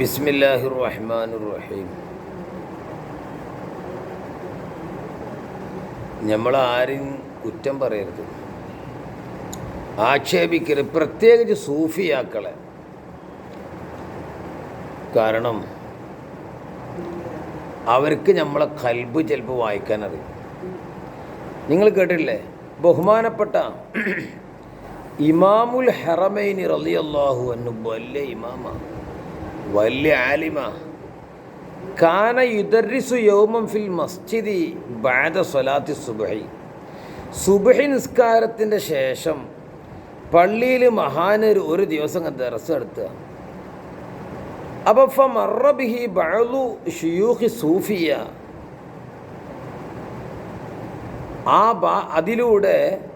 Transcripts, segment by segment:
ബിസ്മില്ലാഹിർ റഹ്മാനുർ റഹീം നമ്മൾ ആരും കുറ്റം പറയരുത്. ആക്ഷേപിക്കരുത്. പ്രത്യേകിച്ച് സൂഫിയാക്കളെ. കാരണം അവർക്ക് നമ്മളെ കൽബ് ചിലപ്പോൾ വായിക്കാൻ അറിയും നിങ്ങൾ കേട്ടിട്ടില്ലേ? ബഹുമാനപ്പെട്ട ഇമാമുൽ ഹറമൈനി റളിയല്ലാഹു അന്നു വല്ല ഇമാമ. വലിയ ആലിമ. കാന യുദർരിസു യൗമം ഫിൽ മസ്ജിദി ബാദ സ്വലാത്തി സുബഹി. സുബഹി നിസ്കാരത്തിന്റെ ശേഷം പള്ളിയിൽ മഹാനർ ഒരു ദിവസം ദർസ് നടത്തുക. അപ്പോൾ ഫ മറബിഹി ബഅലു ഷിയൂഹി സൂഫിയ. ആ ബാ അതിലൂടെ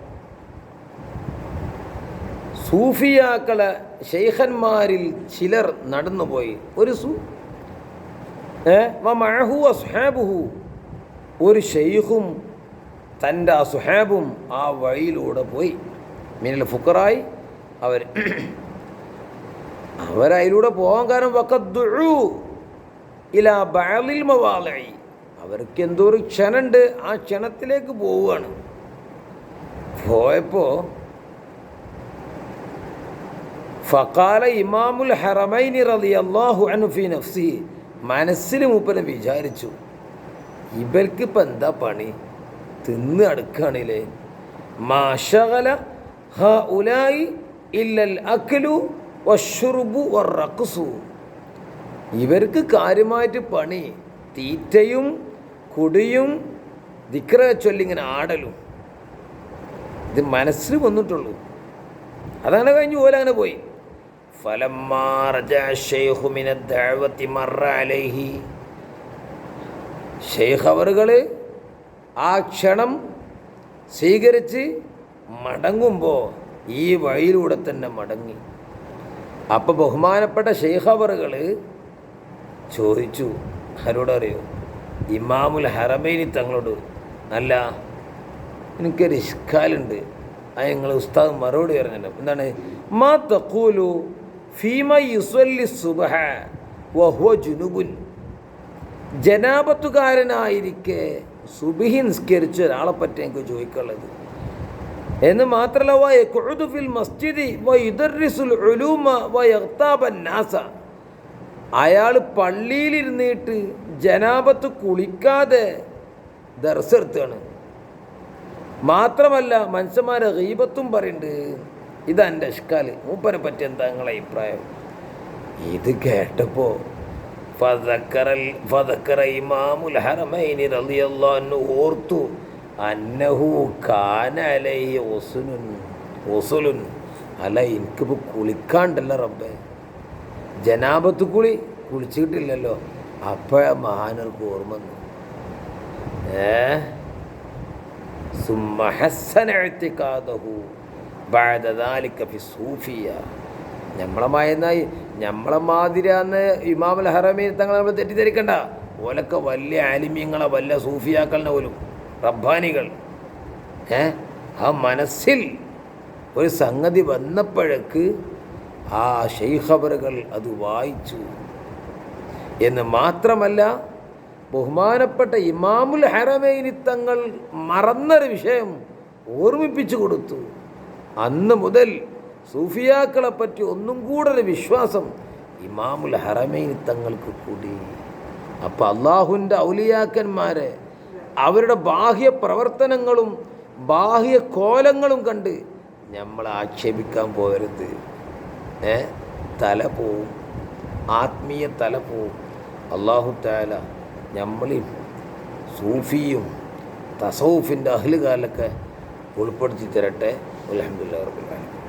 സൂഫിയാക്കളെ ഷെയ്ഖന്മാരിൽ ചിലർ നടന്നുപോയി. ഒരു സു ഏഹു അസുഹാബുഹു. ഒരു ഷെയ്ഖും തന്റെ അസുഹാബും ആ വഴിയിലൂടെ പോയി. മിനൽ ഫുക്കറായി അവർ അവരതിലൂടെ പോകാൻ കാരണം വക്കദ്ദുഴു ഇല ബാലിൽ മവാലായി അവർക്ക് എന്തോ ഒരു ക്ഷണുണ്ട് ആ ക്ഷണത്തിലേക്ക് പോവുകയാണ്. പോയപ്പോൾ ഫക്കാല ഇമാമുൽ ഹറമൈനി റലി അള്ളാഹു അനുഫി നഫ്സി മനസ്സിൽ മൂപ്പനെ വിചാരിച്ചു ഇവർക്ക് ഇപ്പം എന്താ പണി? തിന്ന് അടുക്കാണില്ലേ. മാഷകല ഹ ഉലായി ഇല്ലൽ അക്കലു വഷുറുബു വറക്കുസു ഇവർക്ക് കാര്യമായിട്ട് പണി തീറ്റയും കുടിയും ദിക്ര ചൊല്ലിങ്ങനെ ആടലും. ഇത് മനസ്സിൽ വന്നിട്ടുള്ളൂ. അതങ്ങനെ കഴിഞ്ഞ് പോലെ അങ്ങനെ പോയി. ഷെയ്ഖ് അവറുകൾ ആ ക്ഷണം സ്വീകരിച്ച് മടങ്ങുമ്പോൾ ഈ വഴിയിലൂടെ തന്നെ മടങ്ങി. അപ്പോൾ ബഹുമാനപ്പെട്ട ഷെയ്ഖ് അവറുകൾ ചോദിച്ചു അറിയോ ഇമാമുൽ ഹറമൈനി തങ്ങളോട് അല്ല എനിക്കൊരു ഇഷ്കാലുണ്ട്. അത് ഞങ്ങൾ ഉസ്താദ് മറുപടി പറഞ്ഞല്ലോ. എന്താണ്? മാ തക്കൂലു ഫീമ ജുനുബുൻ. ജനാപത്തുകാരനായിരിക്കെ സുബിഹി നിസ്കരിച്ച ഒരാളെ പറ്റി എനിക്ക് ചോദിക്കുള്ളത് എന്ന് മാത്രമല്ല യഖുദു ഫിൽ മസ്ജിദി വ ഉലൂമ വ അയാൾ പള്ളിയിലിരുന്നിട്ട് ജനാപത്ത് കുളിക്കാതെ ദർശെടുത്താണ് മാത്രമല്ല മനുഷ്യന്മാരെ ഗീപത്തും പറയുന്നുണ്ട് ഇതെന്റെ ഇഷ്കാൽ. മൂപ്പനെ പറ്റി എന്താ നിങ്ങളെ അഭിപ്രായം? ഇത് കേട്ടപ്പോൾ ഫതക്കറൽ ഫതക്കറ ഇമാമുൽ ഹറമൈനി റളിയല്ലാഹു ഓർത്തു അന്നഹു കാന അലൈഹി ഒസുനുൻ ഒസുലുൻ അല്ല എനിക്കിപ്പോൾ കുളിക്കാണ്ടല്ല റബ്ബേ. ജനാപത്ത് കുളി കുളിച്ചിട്ടില്ലല്ലോ. അപ്പോഴാ മഹാനർക്ക് ഓർമ്മ വന്നു. ഏ? ثم ബാദാലിക്കഫി സൂഫിയ നമ്മളെ മായെന്നായി നമ്മളെ മാതിരാന്ന് ഇമാമുൽ ഹറമീൻ തങ്ങളെ നമ്മൾ തെറ്റിദ്ധരിക്കണ്ട. ഓലൊക്കെ വലിയ ആലിമ്യങ്ങളെ വല്ല സൂഫിയാക്കളിനെ പോലും റബ്ബാനികൾ. ഏ? ആ മനസ്സിൽ ഒരു സംഗതി വന്നപ്പോഴേക്ക് ആ ഷെയ്ഖബറുകൾ അത് വായിച്ചു. എന്ന് മാത്രമല്ല ബഹുമാനപ്പെട്ട ഇമാമുൽ ഹറമൈനി തങ്ങൾ മറന്നൊരു വിഷയം ഓർമ്മിപ്പിച്ചു കൊടുത്തു. അന്ന് മുതൽ സൂഫിയാക്കളെ പറ്റി ഒന്നും കൂടെ ഒരു വിശ്വാസം ഇമാമുൽ ഹറമൈനി തങ്ങൾക്ക് കൂടി. അപ്പോൾ അള്ളാഹുവിന്റെ ഔലിയാക്കന്മാരെ അവരുടെ ബാഹ്യ പ്രവർത്തനങ്ങളും ബാഹ്യ കോലങ്ങളും കണ്ട് നമ്മൾ ആക്ഷേപിക്കാൻ പോകരുത് ഏ? തല പോവും. ആത്മീയ തല പോവും. അള്ളാഹു താല നമ്മളും സൂഫിയും തസൗഫിന്റെ അഹ്ലുകാലൊക്കെ ഉൾപ്പെടുത്തി തരട്ടെ. അലഹമുല്ലാ റബുല്ലാലും